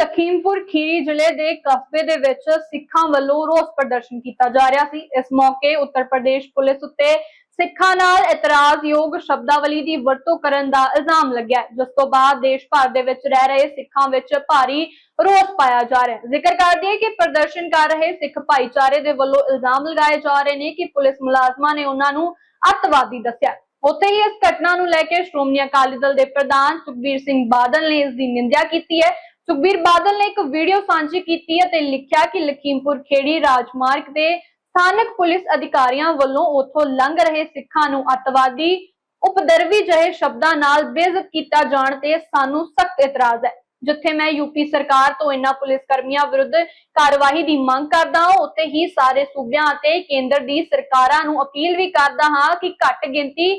ਲਖੀਮਪੁਰ ਖੀਰੀ ਜ਼ਿਲ੍ਹੇ ਦੇ ਕਸਬੇ ਦੇ ਵਿੱਚ ਸਿੱਖਾਂ ਵੱਲੋਂ ਰੋਸ ਪ੍ਰਦਰਸ਼ਨ ਕੀਤਾ ਜਾ ਰਿਹਾ ਸੀ। ਇਸ ਮੌਕੇ ਉੱਤਰ ਪ੍ਰਦੇਸ਼ ਪੁਲਿਸ ਉੱਤੇ ਸਿੱਖਾਂ ਨਾਲ ਇਤਰਾਜ਼ਯੋਗ ਸ਼ਬਦਾਵਲੀ ਦੀ ਵਰਤੋਂ ਕਰਨ ਦਾ ਇਲਜ਼ਾਮ ਲੱਗਿਆ ਜਿਸ ਤੋਂ ਬਾਅਦ ਦੇਸ਼ ਭਰ ਦੇ ਵਿੱਚ ਰਹਿ ਰਹੇ ਸਿੱਖਾਂ ਵਿੱਚ ਭਾਰੀ ਰੋਸ ਪਾਇਆ ਜਾ ਰਿਹਾ ਹੈ। ਜ਼ਿਕਰ ਕਰ ਦਈਏ ਕਿ ਪ੍ਰਦਰਸ਼ਨ ਕਰ ਰਹੇ ਸਿੱਖ ਭਾਈਚਾਰੇ ਦੇ ਵੱਲੋਂ ਇਲਜ਼ਾਮ ਲਗਾਏ ਜਾ ਰਹੇ ਨੇ ਕਿ ਪੁਲਿਸ ਮੁਲਾਜ਼ਮਾਂ ਨੇ ਉਹਨਾਂ ਨੂੰ ਅੱਤਵਾਦੀ ਦੱਸਿਆ ਉੱਥੇ ਹੀ ਇਸ ਘਟਨਾ ਨੂੰ ਲੈ ਕੇ ਸ਼੍ਰੋਮਣੀ ਅਕਾਲੀ ਦਲ ਦੇ ਪ੍ਰਧਾਨ ਸੁਖਬੀਰ ਸਿੰਘ ਬਾਦਲ ਨੇ ਇਸ ਦੀ ਨਿੰਦਿਆ ਕੀਤੀ ਹੈ। ਸੁਖਬੀਰ ਬਾਦਲ ਨੇ ਇੱਕ ਵੀਡੀਓ ਸਾਂਝੀ ਕੀਤੀ ਹੈ ਲਿਖਿਆ ਕਿ ਲਖੀਮਪੁਰ ਖੇੜੀ ਰਾਜਮਾਰਗ ਦੇ ਸਥਾਨਕ ਪੁਲਿਸ ਅਧਿਕਾਰੀਆਂ ਵੱਲੋਂ ਉੱਥੋਂ ਲੰਘ ਰਹੇ ਸਿੱਖਾਂ ਨੂੰ ਅੱਤਵਾਦੀ ਉਪਦਰਵੀ ਜਿਹੇ ਸ਼ਬਦਾਂ ਨਾਲ ਬੇਇੱਜ਼ਤ ਕੀਤਾ ਜਾਣ ਤੇ ਸਾਨੂੰ ਸਖਤ ਇਤਰਾਜ਼ ਹੈ। ਜਿੱਥੇ ਮੈਂ ਯੂਪੀ ਸਰਕਾਰ ਤੋਂ ਇਨ੍ਹਾਂ ਪੁਲਿਸ ਕਰਮੀਆਂ ਵਿਰੁੱਧ ਕਾਰਵਾਈ ਦੀ ਮੰਗ ਕਰਦਾ ਹਾਂ, ਉੱਥੇ ਹੀ ਸਾਰੇ ਸੂਬਿਆਂ ਅਤੇ ਕੇਂਦਰ ਦੀ ਸਰਕਾਰਾਂ ਨੂੰ ਅਪੀਲ ਵੀ ਕਰਦਾ ਹਾਂ ਕਿ ਘੱਟ ਗਿਣਤੀ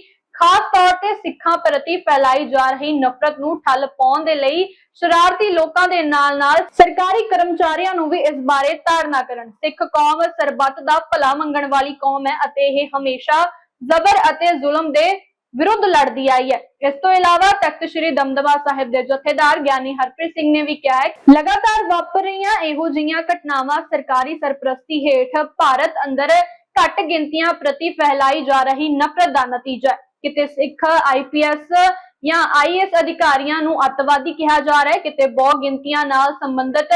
ਖਾਸ ਤੌਰ ਤੇ ਸਿੱਖਾਂ ਪ੍ਰਤੀ ਫੈਲਾਈ ਜਾ ਰਹੀ ਨਫ਼ਰਤ ਨੂੰ ਠੱਲ ਪਾਉਣ ਦੇ ਲਈ ਸ਼ਰਾਰਤੀ ਲੋਕਾਂ ਦੇ ਨਾਲ-ਨਾਲ ਸਰਕਾਰੀ ਕਰਮਚਾਰੀਆਂ ਨੂੰ ਵੀ ਇਸ ਬਾਰੇ ਧਾਰਨਾ ਕਰਨ। ਸਿੱਖ ਕੌਮ ਸਰਬੱਤ ਦਾ ਭਲਾ ਮੰਗਣ ਵਾਲੀ ਕੌਮ ਹੈ ਅਤੇ ਇਹ ਹਮੇਸ਼ਾ ਜ਼ਬਰ ਅਤੇ ਜ਼ੁਲਮ ਦੇ ਵਿਰੁੱਧ ਲੜਦੀ ਆਈ ਹੈ। ਇਸ ਤੋਂ ਇਲਾਵਾ ਤਖਤ ਸ੍ਰੀ ਦਮਦਮਾ ਸਾਹਿਬ ਦੇ ਜਥੇਦਾਰ ਗਿਆਨੀ ਹਰਪ੍ਰੀਤ ਸਿੰਘ ਨੇ ਵੀ ਕਿਹਾ ਹੈ ਲਗਾਤਾਰ ਵਾਪਰ ਰਹੀਆਂ ਇਹੋ ਜਿਹੀਆਂ ਘਟਨਾਵਾਂ ਸਰਕਾਰੀ ਸਰਪ੍ਰਸਤੀ ਹੇਠ ਭਾਰਤ ਅੰਦਰ ਘੱਟ ਗਿਣਤੀਆਂ ਪ੍ਰਤੀ ਫੈਲਾਈ ਜਾ ਰਹੀ ਨਫ਼ਰਤ ਦਾ ਨਤੀਜਾ ਹੈ। ਕਿਤੇ ਸਿੱਖ ਆਈਪੀਐਸ ਜਾਂ ਆਈਐਸ ਅਧਿਕਾਰੀਆਂ ਨੂੰ ਅੱਤਵਾਦੀ ਕਿਹਾ ਜਾ ਰਿਹਾ ਹੈ, ਕਿਤੇ ਬਹੁ ਗਿਣਤੀਆਂ ਨਾਲ ਸੰਬੰਧਿਤ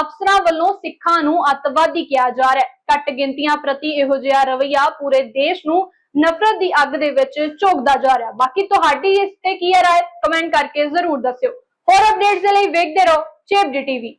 ਅਫਸਰਾਂ ਵੱਲੋਂ ਸਿੱਖਾਂ ਨੂੰ ਅੱਤਵਾਦੀ ਕਿਹਾ ਜਾ ਰਿਹਾ ਹੈ। ਘੱਟ ਗਿਣਤੀਆਂ ਪ੍ਰਤੀ ਇਹੋ ਜਿਹਾ ਰਵੱਈਆ ਪੂਰੇ ਦੇਸ਼ ਨੂੰ ਨਫ਼ਰਤ ਦੀ ਅੱਗ ਦੇ ਵਿੱਚ ਝੋਕਦਾ ਜਾ ਰਿਹਾ ਬਾਕੀ ਤੁਹਾਡੀ ਇਸ ਤੇ ਕੀ ਹੈ ਰਾਏ? ਕਮੈਂਟ ਕਰਕੇ ਜ਼ਰੂਰ ਦੱਸਿਓ। ਹੋਰ ਅਪਡੇਟਸ ਦੇ ਲਈ ਵੇਖਦੇ ਰਹੋ ਚੇਪ ਡੀ ਟੀਵੀ